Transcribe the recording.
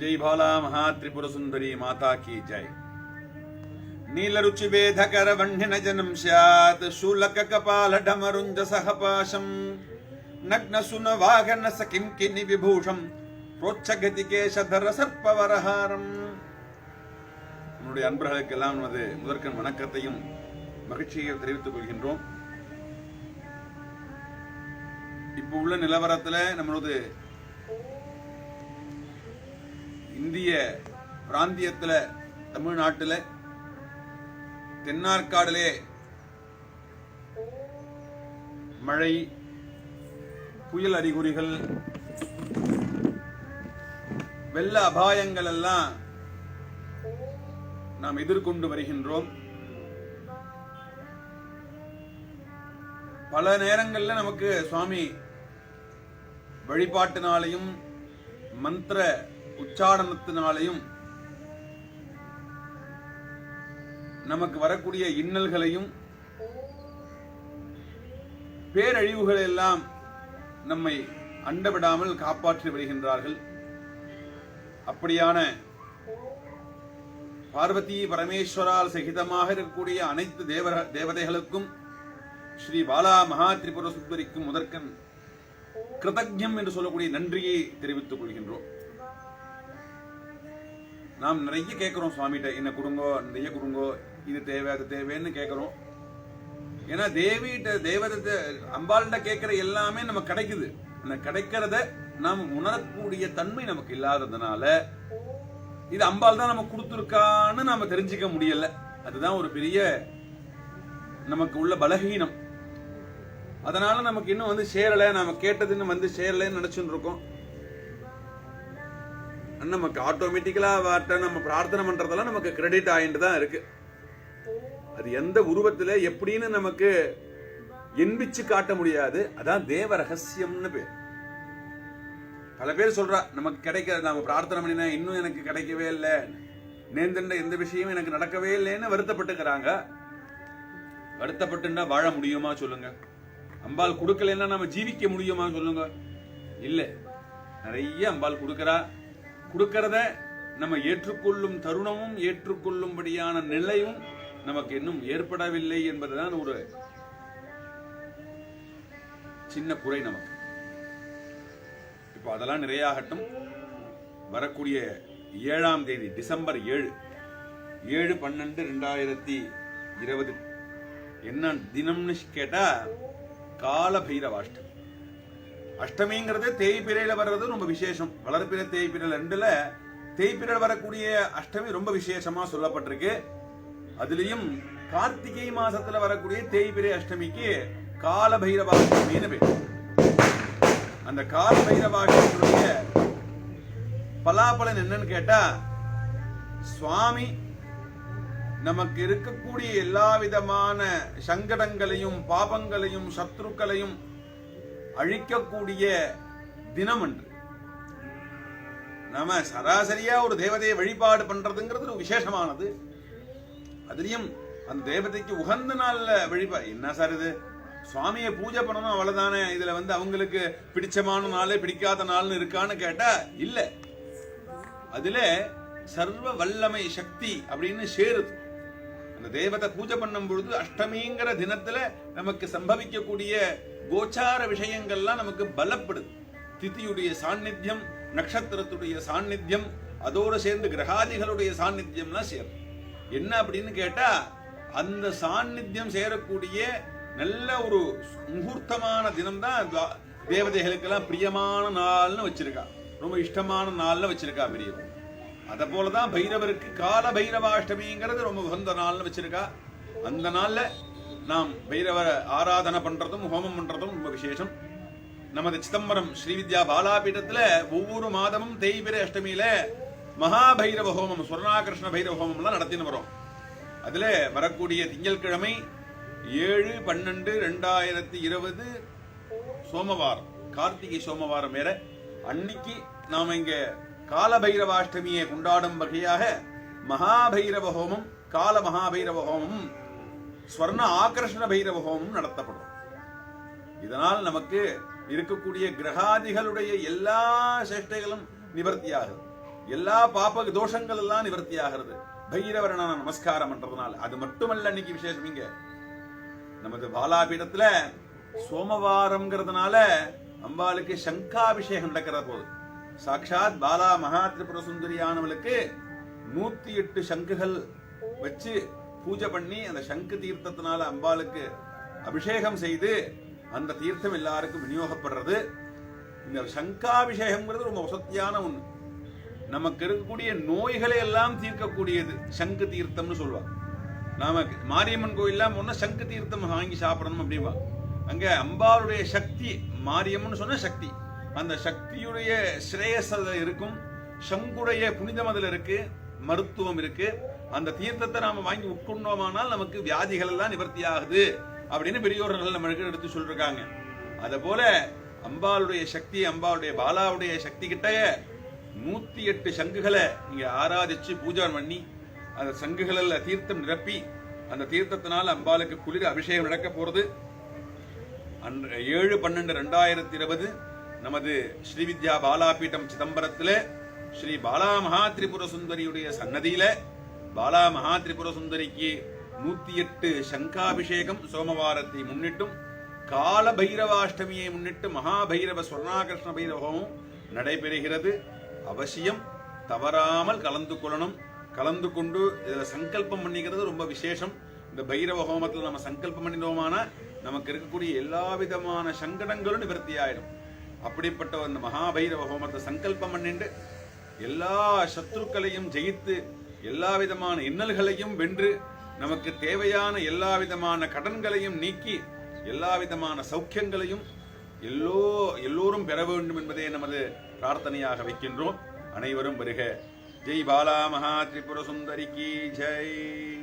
జై భోలా మహాత్రిపుర సుందరి మాతాకి జై నీలరుచి వేధకర వహ్నిన జనం స్యాత్ శూలక కపాల ఢమరుంజ సహపాశం నగ్న సున వాహన సకిం కిని విభూషం புரோச்சகதி கேசதர சர்ப்பவரஹாரம் என்னுடைய அன்பர்களுக்கெல்லாம் நமது முதற்கண் வணக்கத்தையும் மகிழ்ச்சியை தெரிவித்துக் கொள்கின்றோம். இப்போ உள்ள நிலவரத்தில் நம்மளது இந்திய பிராந்தியத்தில் தமிழ்நாட்டில் தென்னார்காடிலே மழை புயல் அறிகுறிகள் வெள்ள அபாயங்கள் எல்லாம் நாம் எதிர்கொண்டு வருகின்றோம். பல நேரங்களில் நமக்கு சுவாமி வழிபாட்டினாலையும் மந்திர உச்சாரணத்தினாலையும் நமக்கு வரக்கூடிய இன்னல்களையும் பேரழிவுகளை எல்லாம் நம்மை அண்டவிடாமல் காப்பாற்றி வருகின்றார்கள் அப்படியான பார்வதி பரமேஸ்வரால் சகிதமாக இருக்கக்கூடிய அனைத்து தேவ தேவதைகளுக்கும் ஸ்ரீ பாலா மகா திரிபுர சுந்தரிக்கும் முதற்கன் கிருதஜம் என்று சொல்லக்கூடிய நன்றியை தெரிவித்துக் கொள்கின்றோம். நாம் நிறைய கேட்குறோம் சுவாமிகிட்ட என்ன கொடுங்கோ நிறைய கொடுங்கோ இது தேவை அது தேவைன்னு கேட்குறோம் ஏன்னா தேவிகிட்ட தேவதத்தை அம்பாள்கிட்ட கேட்குற எல்லாமே நமக்கு கிடைக்குது. அந்த கிடைக்கிறத நாம் உணரக்கூடிய தன்மை நமக்கு இல்லாததுனால இது அம்பாள் தான் நமக்கு கொடுத்துருக்கான்னு நாம தெரிஞ்சுக்க முடியல. அதுதான் ஒரு பெரிய நமக்கு உள்ள பலகீனம். அதனால நமக்கு இன்னும் வந்து சேரலை நாம கேட்டதுன்னு வந்து சேரலைன்னு நினைச்சுட்டு இருக்கோம். நமக்கு ஆட்டோமேட்டிக்கலா வாட்ட நம்ம பிரார்த்தனை பண்றதெல்லாம் நமக்கு கிரெடிட் ஆயிட்டு தான் இருக்கு. அது எந்த உருவத்துல எப்படின்னு நமக்கு எண்பிச்சு காட்ட முடியாது. அதான் தேவ ரகசியம்னு பேர். பல பேர் சொல்றா நமக்கு கிடைக்க நாம பிரார்த்தனை பண்ணினா இன்னும் எனக்கு கிடைக்கவே இல்லை. நேர்ந்துண்ட எந்த விஷயமும் எனக்கு நடக்கவே இல்லைன்னு வருத்தப்பட்டுக்கிறாங்க. வருத்தப்பட்டுன்னா வாழ முடியுமா சொல்லுங்க. அம்பாள் கொடுக்கலன்னா நம்ம ஜீவிக்க முடியுமா சொல்லுங்க. இல்ல. நிறைய அம்பாள் கொடுக்கறா. கொடுக்கறத நம்ம ஏற்றுக்கொள்ளும் தருணமும் ஏற்றுக்கொள்ளும்படியான நிலையும் நமக்கு இன்னும் ஏற்படவில்லை என்பதுதான் ஒரு சின்ன குறை நமக்கு. இப்போ அதெல்லாம் நிறையாகட்டும். வரக்கூடிய ஏழாம் தேதி டிசம்பர் ஏழு ஏழு பன்னெண்டு ரெண்டாயிரத்தி இருபது. என்ன தினம்னு கேட்டால் கால பைரவாஷ்டமி அஷ்டமிங்கிறது தேய்பிரையில வர்றது ரொம்ப விசேஷம். வளர்ப்பிற தேய்பிரை ரெண்டுல தேய்பிரையில் வரக்கூடிய அஷ்டமி ரொம்ப விசேஷமா சொல்லப்பட்டிருக்கு. அதுலயும் கார்த்திகை மாசத்துல வரக்கூடிய தேய்பிரை அஷ்டமிக்கு கால பைரவாஷ்டமின்னு பேர். அந்த கால பைரவாஷ்டமியுடைய பலாபலன் என்னன்னு கேட்டா சுவாமி நமக்கு இருக்கக்கூடிய எல்லா விதமான சங்கடங்களையும் பாபங்களையும் சத்ருக்களையும் அழிக்கக்கூடிய தினம் என்று நாம சராசரியா ஒரு தேவதையை வழிபாடு பண்றதுங்கிறது ஒரு விசேஷமானது. அதுலயும் அந்த தேவதைக்கு உகந்த நாள்ல வழிபா என்ன சார் இது? சுவாமியை பூஜை பண்ணணும் அவ்வளவுதானே? இதுல வந்து அவங்களுக்கு பிடிச்சமான நாள் பிடிக்காத நாள்னு இருக்கான்னு கேட்டா இல்ல. அதுல சர்வ வல்லமை சக்தி அப்படின்னு சேருது. அந்த தேவதை பூஜை பண்ணும் பொழுது அஷ்டமிங்கிற தினத்துல நமக்கு சம்பவிக்கக்கூடிய கோச்சார விஷயங்கள்லாம் நமக்கு பலப்படுது. திதியுடைய சாநித்தியம் நட்சத்திரத்துடைய சாநித்தியம் அதோடு சேர்ந்து கிரகாதிகளுடைய சாநித்தியம்லாம் சேரும். என்ன அப்படின்னு கேட்டா அந்த சாநித்தியம் சேரக்கூடிய நல்ல ஒரு முகூர்த்தமான தினம் தான் தேவதைகளுக்கெல்லாம் பிரியமான நாள்னு வச்சிருக்கா. ரொம்ப இஷ்டமான நாள்னு வச்சிருக்கா பெரியவர் அத போலதான் பைரவருக்கு கால பைரவாஷ்டமிங்கிறது ரொம்ப உகந்த நாள்னு வச்சிருக்கா. அந்த நாள்ல நாம் பைரவ ஆராதனை பண்றதும் ஹோமம் பண்றதும் ரொம்ப விசேஷம். நமது சிதம்பரம் ஸ்ரீவித்யா பாலாபீடத்துல ஒவ்வொரு மாதமும் தேய்பிரை அஷ்டமியில மகாபைரவ ஹோமம் சுவர்ணாகிருஷ்ண பைரவ ஹோமம் எல்லாம் நடத்தின்னு வரோம். அதுல வரக்கூடிய திங்கட்கிழமை ஏழு பன்னெண்டு ரெண்டாயிரத்தி இருபது சோமவாரம் கார்த்திகை சோமவாரம் வேற. அன்னைக்கு நாம இங்க காலபைரவாஷ்டமியை கொண்டாடும் வகையாக மகாபைரவ ஹோமம் கால மகாபைரவ ஹோமம் ஸ்வர்ண ஆகர்ஷண பைரவ ஹோமம் நடத்தப்படும். இதனால் நமக்கு இருக்கக்கூடிய கிரகாதிகளுடைய எல்லா சேஷ்டைகளும் நிவர்த்தியாகுது எல்லா பாப்ப தோஷங்கள் எல்லாம் நிவர்த்தி ஆகிறது நமஸ்காரம் பண்றதுனால அது மட்டுமல்ல இன்னைக்கு விசேஷம் இங்க. நமது பாலாபீடத்துல சோமவாரம்ங்கிறதுனால அம்பாளுக்கு சங்காபிஷேகம் நடக்கிற போது. சாட்சாத் பாலா மகா திரிபுர சுந்தரியானவளுக்கு நூத்தி எட்டு சங்குகள் வச்சு பூஜை பண்ணி அந்த சங்கு தீர்த்தத்தினால அம்பாளுக்கு அபிஷேகம் செய்து அந்த தீர்த்தம் எல்லாருக்கும் விநியோகப்படுறது. இந்த சங்காபிஷேகம்ங்கிறது ரொம்ப வசத்தியான ஒண்ணு. நமக்கு இருக்கக்கூடிய நோய்களை எல்லாம் தீர்க்கக்கூடியது சங்கு தீர்த்தம்னு சொல்லுவாங்க. நாம மாரியம்மன் கோயில்லாம் ஒண்ணு சங்கு தீர்த்தம் வாங்கி சாப்பிடணும் அப்படிவா அங்க அம்பாளுடைய சக்தி மாரியம்மன் சொன்ன சக்தி. அந்த சக்தியுடைய ஸ்ரேயஸ் அதில் இருக்கும் சங்குடைய புனிதம் அதில் இருக்குது மருத்துவம் இருக்கு. அந்த தீர்த்தத்தை நாம வாங்கி உட்கொண்டோமானால் நமக்கு வியாதிகள் எல்லாம் நிவர்த்தி ஆகுது அப்படின்னு பெரியோர்கள் நம்மளுக்கு எடுத்து சொல்றாங்க அத போல அம்பாளுடைய சக்தி அம்பாளுடைய பாலாவுடைய சக்தி கிட்ட நூத்தி எட்டு சங்குகளை நீங்க ஆராதிச்சு பூஜை பண்ணி அந்த சங்குகளில் தீர்த்தம் நிரப்பி அந்த தீர்த்தத்தினால் அம்பாளுக்கு குளிர் அபிஷேகம் நடக்க போறது. அன்று ஏழு பன்னெண்டு ரெண்டாயிரத்தி இருபது நமது ஸ்ரீவித்யா பாலாபீட்டம் சிதம்பரத்துல ஸ்ரீ பாலா மகா திரிபுர சுந்தரியுடைய சன்னதியில பாலா மகா திரிபுர சுந்தரிக்கு நூத்தி எட்டு சங்காபிஷேகம் சோமவாரத்தை முன்னிட்டும் கால பைரவாஷ்டமியை முன்னிட்டு மகாபைரவ ஸ்வர்ணாகிருஷ்ண பைரவமும் நடைபெறுகிறது. அவசியம் தவறாமல் கலந்து கொள்ளணும். கலந்து கொண்டு இதில் சங்கல்பம் பண்ணிக்கிறது ரொம்ப விசேஷம். இந்த பைரவ ஹோமத்தில் நம்ம சங்கல்பம் பண்ணினோமானா நமக்கு இருக்கக்கூடிய எல்லா விதமான சங்கடங்களும் நிவர்த்தி ஆயிடும் அப்படிப்பட்ட அந்த மகாபைரவ ஹோமத்தை சங்கல்பம் பண்ணிட்டு எல்லா சத்ருக்களையும் ஜெயித்து எல்லா விதமான இன்னல்களையும் வென்று நமக்கு தேவையான எல்லா விதமான கடன்களையும் நீக்கி எல்லா விதமான சௌக்கியங்களையும் எல்லோ எல்லோரும் பெற வேண்டும் என்பதே நமது பிரார்த்தனையாக வைக்கின்றோம். அனைவரும் வருக. ஜெய் பாலா மகா திரிபுர சுந்தரிக்கு ஜெய்